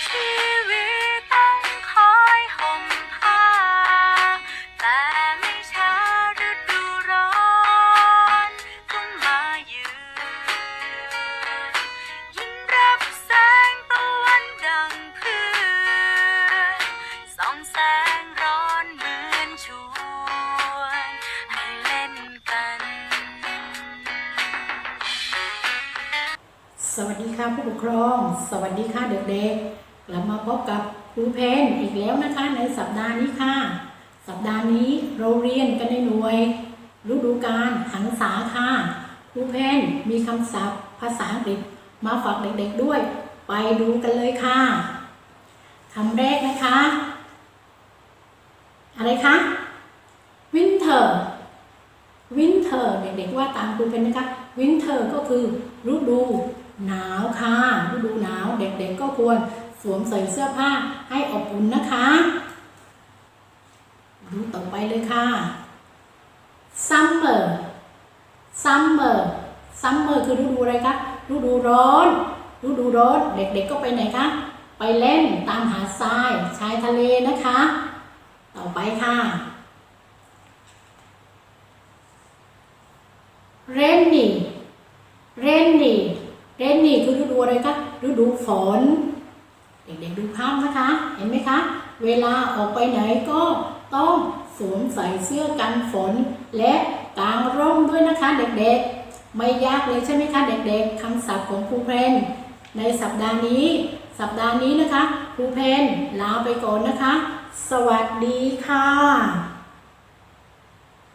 ชีวิตต้องคอยห่มผ้า แต่ไม่ช้าฤดูร้อนก็มาเยือยิ่งรับแสงตะวันดังพื่นสองแสงร้อนเหมือนชวนให้เล่นกัน สวัสดีค่ะผู้ปกครอง สวัสดีค่ะเด็กๆ กลับมาพบกับครูเพนอีกแล้วนะคะในสัปดาห์นี้ค่ะ สัปดาห์นี้เราเรียนกันในหน่วย ฤดูกาลหันษาค่ะครูเพนมีคำศัพท์ ภาษาอังกฤษมาฝากเด็กๆด้วย ไปดูกันเลยค่ะคำแรกนะคะ อะไรคะ winter winter เด็กๆว่าตามครูเป็นนะคะ winter ก็คือฤดูหนาวค่ะฤดูหนาวเด็กๆก็ควร สวมใส่เสื้อผ้าให้อบอุ่นนะคะ ดูต่อไปเลยค่ะ summer summer summer คือฤดูอะไรคะฤดูร้อนฤดูร้อนเด็กๆก็ไปไหนคะ ไปเล่นตามหาทราย ชายทะเลนะคะ ต่อไปค่ะ rainy rainy rainy คือฤดูอะไรคะฤดูฝน ด็กๆดูภาพนะคะ เห็นไหมคะ เวลาออกไปไหนก็ต้องสวมใส่เสื้อกันฝน และกางร่มด้วยนะคะ เด็กๆ ไม่ยากเลยใช่ไหมคะ เด็กๆคำศัพท์ของครูเพนในสัปดาห์นี้ สัปดาห์นี้นะคะครูเพนลาไปก่อนนะคะ สวัสดีค่ะ